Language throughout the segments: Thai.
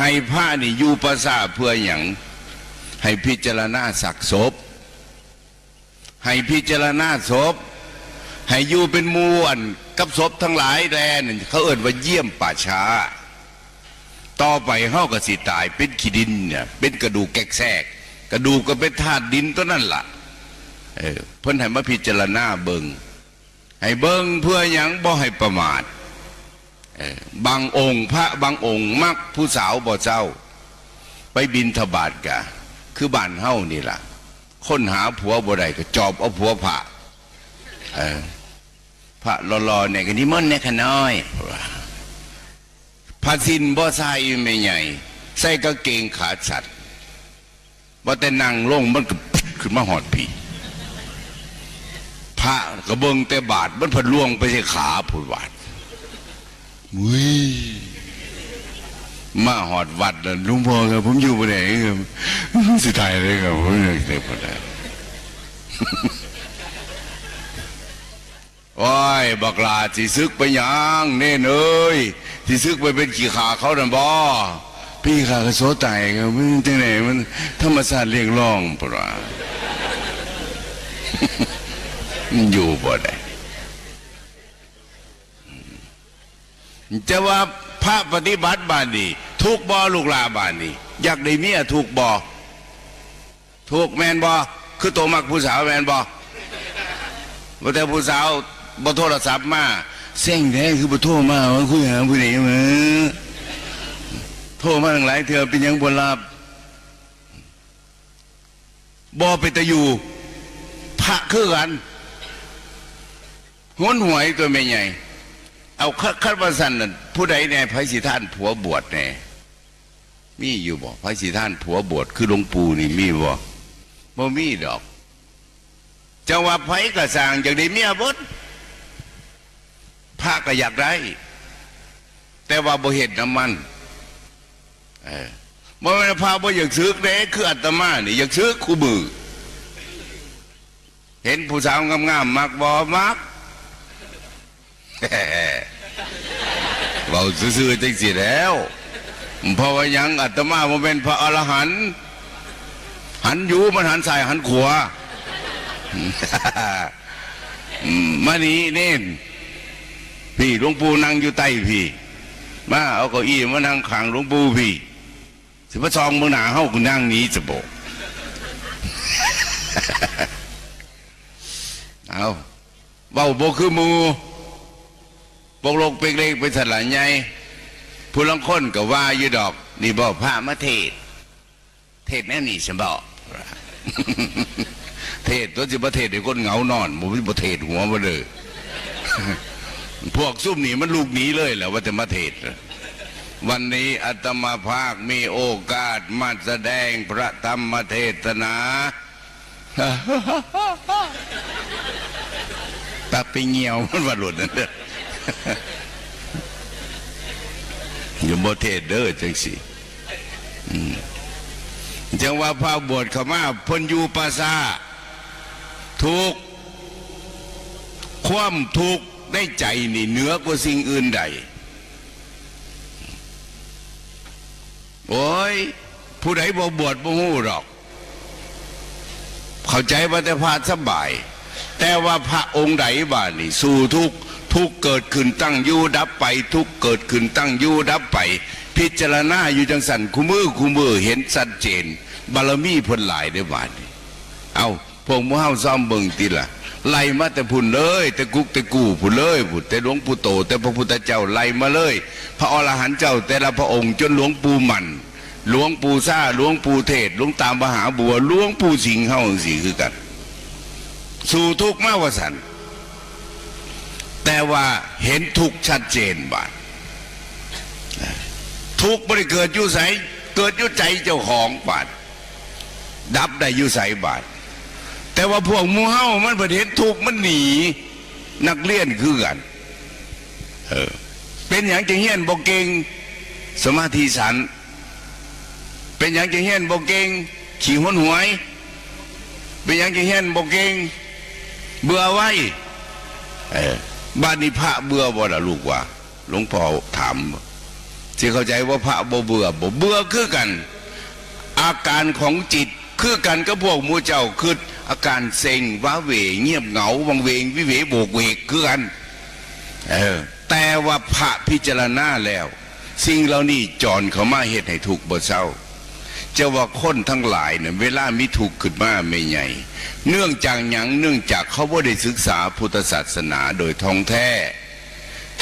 ให้พระนี่อยู่ประสาเพื่ออย่างให้พิจารณาสักศพให้พิจารณาศพให้อยู่เป็นมวนกับศพทั้งหลายแดนเขาเอ่นว่าเยี่ยมป่าช้า ต่อไปเฮาก็สิตายเป็นขี้ดินเนี่ยเป็นกระดูกแกกแทกกระดูกก็เป็นธาตุดินตัวนั่นล่ะเออเพิ่นให้มาพิจารณาเบิงให้เบิงเพื่อหยังบ่ให้ประมาท บางองค์ พระบางองค์มักผู้สาวบ่เจ้า ไปบินทบาทกะ คือบ้านเฮานี่ล่ะ ค้นหาผัวบ่ได้ก็จอบเอาผัวพระพระรอๆเนี่ยก็นิมนต์เนี่ยขน้อยผ้าสินบ่ใส่ไม่ใหญ่ ใส่กางเกงขาสัตว์ว่าแต่นั่งลงมันก็ขึ้นมาหอดผีพระกระเบิงแต่บาทมันพะล่วงไปใส่ขาผุดวาด วิมาหอดวัดลุงพ่อครับผมอยู่บ่ได้ครับสิตายเลยครับผมอยู่ได้บ่ได้โอ้ยบักลาสิซึกไปยังเน่นเอ้ยสิซึกไปเป็นขี้ขาเขาดันบ่พี่ขาก็โสตครับมันจังไหนมันธรรมชาติเรียกร้องปะวะมันอยู่บ่ได้ จะว่าพระปฏิบัติบานนี้ทุกบ่ลูกลาบานนี้อยากได้เมียถูกบ่ถูกแมนบ่คือโตมักผู้สาวแมนบ่บ่แต่ผู้สาวบ่โทรศัพท์มาเส้งแท้คือบ่โทรมาว่าคุยหาผู้ใดมาโทรมาตั้งหลายเทื่อเป็นยังบ่รับบ่ไปแต่อยู่พระคือกันหวนหวยตัวแม่ใหญ่ เอาคัดคัดว่าซั่นน่ะผู้ใดแน่ไผสิท่านผัวบวชแน่มีอยู่บ่ไผสิท่านผัวบวชคือหลวงปู่นี่มีบ่บ่มีดอกจะว่าไผกระสางจากได้เมียบดพระก็อยากได้ แต่ว่าบ่เห็นน้ำมันเออบ่แม่พระบ่อยากซึกเด้คืออาตมานี่อยากซึกคู่มือเห็นผู้สาวงามๆมักบ่มัก เว้าซื่อๆจังสิแล้วเพราะว่ายังอาตมาบ่เป็นพระอรหันต์หันยูมันหันซ้ายหันขวามานี่เน่นพี่หลวงปู่นั่งอยู่ใต้พี่ มาเอาเก้าอี้มานั่งขางหลวงปู่พี่สิพระซองมืองหนาเฮากูนั่งหนี้จะบอกเอาเบาโบคือหมู ปกลกเปกเล็กไปสลายใหญ่ผู้ลังคนก็ว่าอยู่ดอก นี่บอกพระมาเทศ เทศแน่นี่ฉันบอกเทศตัวสิประเทศไอ้คนเหงานอนผมประเทศหัวมาเลยพวกซุ่มหนีมันลูกหนีเลยแหละว่าจะมาเทศ วันนี้อาตมาภาคมีโอกาสมาแสดงพระธรรมเทศนาตาไปเงียวมันว่าหลุดนั่นเด้อ อย่บ่เทศเด้อจังสิจังว่าพระบวชเขามาพ้นอยู่ปราสาทุกความทุกข์ได้ใจนี่เหนือกว่าสิ่งอื่นใด โอ้ย ผู้ใดบ่บวชบ่ฮู้หรอก เข้าใจว่าแต่พระสบาย แต่ว่าพระองค์ใดบ้านี่ สู่ทุกข์ ทุกเกิดขึ้นตั้งยู่ดับไป ทุกเกิดขึ้นตั้งยู่ดับไป พิจารณาอยู่จังสันคุมือคุมือเห็นชัดเจน บารมีเพ้นหลายได้บาดนี้เอาพวกหมูเฮาซ้อมเบิ่งติล่ะไล่มาแต่พุ่นเลยแต่กุกแต่กูพุ่นเลยพุ่นแต่หลวงปู่โต แต่พระพุทธเจ้าไล่มาเลย พระอรหันต์เจ้า แต่ละพระองค์จนหลวงปู่มันหลวงปู่ซาหลวงปู่เทศหลวงตามมหาบัวหลวงปู่สิงห์เฮาสิคือกัน สู่ทุกข์มากว่าสัน แต่ว่าเห็นทุกชัดเจนบาดทุกข์ไม่ได้เกิดอยู่ใสเกิดอยู่ใจเจ้าของบาดดับได้อยู่ใสบาดแต่ว่าพวกมูเฮ้ามันประเห็นทุกมันหนี นักเรียนคือกันเออเป็นอย่างจะเฮียนบอกเก่งสมาธิสัน เป็นอย่างจะเฮียนบอกเก่งขี่หุนหวย เป็นอย่างจะเฮียนบอกเก่งเบื่อไว้เออ บ้านนี้พระเบื่อบ่ล่ะลูกว่าหลวงพ่อถามที่เข้าใจว่าพระบ่เบื่อบ่เบื่อคือกัน อาการของจิตคือกันกับพวกมูเจ้าคืออาการเซ็งว้าเหวเงียบเหงาวังเวงวิเวโบกเวกคือกันเออแต่ว่าพระพิจารณาแล้ว สิ่งเหล่านี้จอนเขามาเหตุให้ถูกบ่เศร้า จะว่าคนทั้งหลายเนี่ยเวลามีถูกขึ้นมาไม่ใหญ่ เนื่องจากหยังเนื่องจากเขาบ่ได้ศึกษาพุทธศาสนาโดยท่องแท้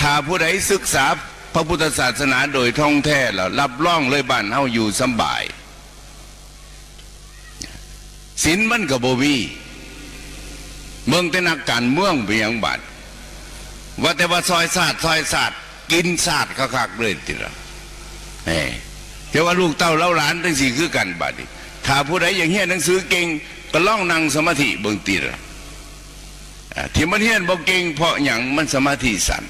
ถ้าผู้ใดศึกษาพระพุทธศาสนาโดยท่องแท้แล้วรับร่องเลยบ้านเฮาอยู่สบายศีลมันกับโบวีเมืองแต่นักการเมืองไปยังบัดว่าแต่ว่าซอยศาสตร์ซอยศาสตร์กินศาสตร์คักๆเลยติละเอ้ แต่ว่าลูกเต้าเล่าหลานทั้งสี่คือกันบัดนี้ถ้าผู้ใดอย่างเฮียนหนังสือเก่งก็ล่องนั่งสมาธิเบิ่งติละที่มันเฮียนบ่เก่งเพราะหยังมันสมาธิสั่น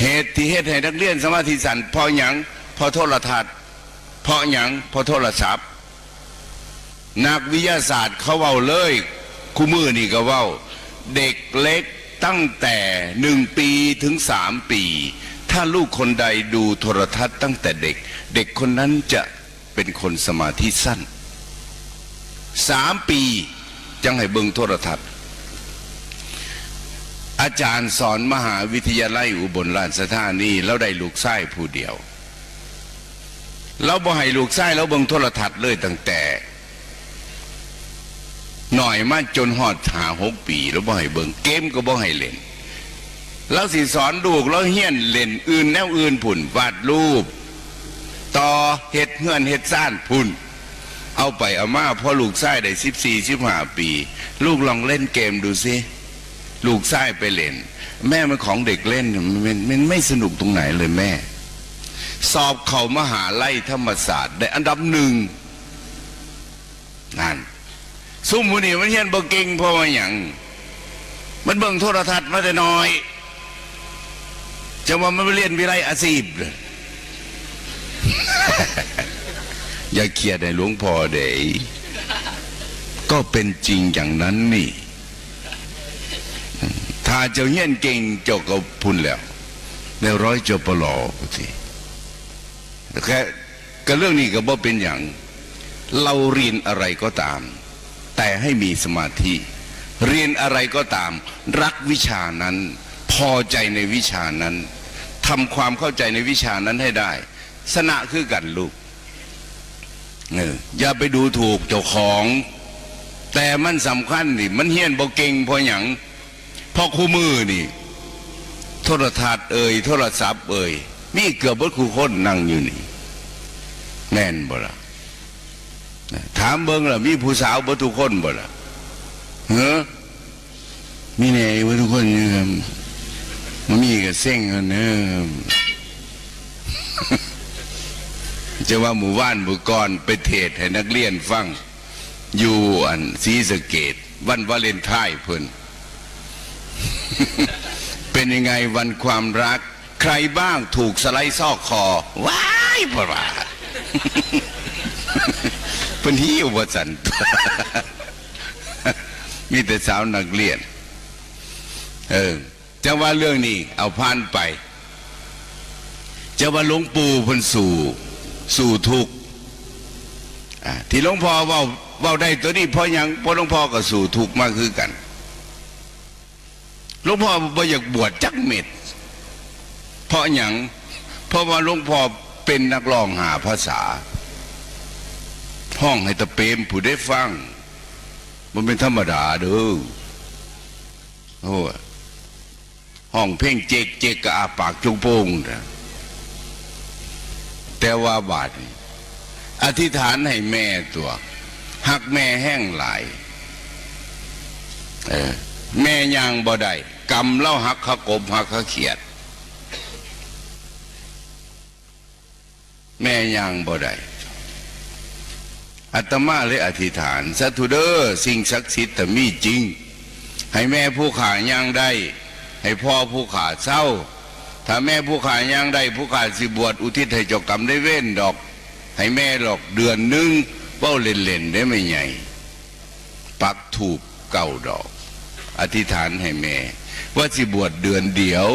เหตุที่เหตุให้นักเรียนสมาธิสันเพราะหยังเพราะโทรทัศน์เพราะหยังเพราะโทรศัพท์ นักวิทยาศาสตร์เขาเว้าเลยคู่มือนี่ก็เว้า เด็กเล็กตั้งแต่หนึ่งปีถึงสามปี ถ้าลูกคนใดดูโทรทัศน์ตั้งแต่เด็ก เด็กคนนั้นจะเป็นคนสมาธิสั้นสามปีจังให้เบิงโทรทัศน์ อาจารย์สอนมหาวิทยาลัยอุบลราชธานีแล้วได้ลูกไส้ผู้เดียวเราบ่ให้ลูกไส้แล้วเบิงโทรทัศน์เลยตั้งแต่หน่อยมาจนหอดหาหกปี แล้วบ่ให้เบิงเกมก็บ่ให้เล่น แล้วสิสอนลูกแล้วเฮี้ยนเล่นอื่นแนวอื่นผุ่นวาดรูป ต่อเฮ็ดเฮือนเฮ็ดซ่านพุ่น เอาไปเอามาพอลูกไส้ได้สิบสี่สิบห้าปี ลูกลองเล่นเกมดูสิลูกไส้ไปเล่น แม่มันของเด็กเล่นมันมันไม่สนุกตรงไหนเลยแม่ สอบเขามหาลัยธรรมศาสตร์ได้อันดับหนึ่งนั่นซุ่มมูนี่มันเฮียนบ่เก่งเพราะว่าอย่างมันเบิ่งโทรทัศน์มาแต่น้อย จะว่ามันเรียนวิไลอาชีพอย่าเครียดในหลวงพ่อเดยก็เป็นจริงอย่างนั้นนี่ ถ้าเจ้าเฮียนเก่งเจ้าก็พุ่นแล้วในร้อยเจ้าปลอสิแค่ก็เรื่องนี้ก็บ่เป็นอย่าง เราเรียนอะไรก็ตาม แต่ให้มีสมาธิ เรียนอะไรก็ตาม รักวิชานั้น พอใจในวิชานั้น ทำความเข้าใจในวิชานั้นให้ได้ สนะคือกันลูกเอออย่าไปดูถูกเจ้าของ แต่มันสำคัญนี่มันเฮียนบ่เก่งพราะอย่างพอคู่มือนี่ โทรทัศน์เอ่ยโทรศัพท์เอ่ยมีเกือบบดคู่คนนั่งอยู่นี่ แม่นบ่ละถามเบิ่งล่ะมีผู้สาวบดทุกคนบ่ละเฮ้อมีแน่เบิดทุกคนอยู่ครับ ก็เซ็งกันเนอจะว่าหมู่บ้านหมู่กรไปเทศให้นักเรียนฟัง อยู่อันศรีสะเกดวันวาเลนไทน์เพิ่นเป็นยังไงวันความรัก ใครบ้างถูกสไลด์ซอกคอ ว้ายพระว่าเป็นหิวบสันมีแต่สาวนักเรียน เออ จะว่าเรื่องนี้เอาผ่านไป จะว่าหลวงปู่พิ่นสู่ สู่ทุกที่หลวงพ่อว่าว่าได้ตัวนี้เพราะยังเพราะหลวงพ่อก็สู่ทุกมากคือกันหลวงพ่อบ่อยากบวชจักเม็ดเพราะอย่างเพราะว่าหลวงพ่อเป็นนักร้องหาภาษา ห้องให้ตะเปมผู้ได้ฟัง มันเป็นธรรมดาเด้อโอ้ ห้องเพ่งเจกเจกกะอาปากจุงโป่งนะแต่ว่าบาดอธิษฐานให้แม่ตัวหักแม่แห้งหลายเออแม่ยางบ่ได้กำเล่าหักขะกบหักขะเขียด แม่ยางบ่ได้อัตมาเลยอธิษฐานสัตุเดอสิ่งศักดิ์สิทธิ์แต่มีจริง ให้แม่ผู้ขายางได้ ให้พ่อผู้ขาเศร้า ถ้าแม่ผู้ขายางได้ผู้ขาสิบวชอุทิศให้เจ้ากรรมได้เว้นดอก ให้แม่หรอกเดือนหนึงเป้าเล่นๆได้ไม่ใหญ่ ปักถูกเก่าดอก อธิษฐานให้แม่ ว่าสิบวชเดือนเดียว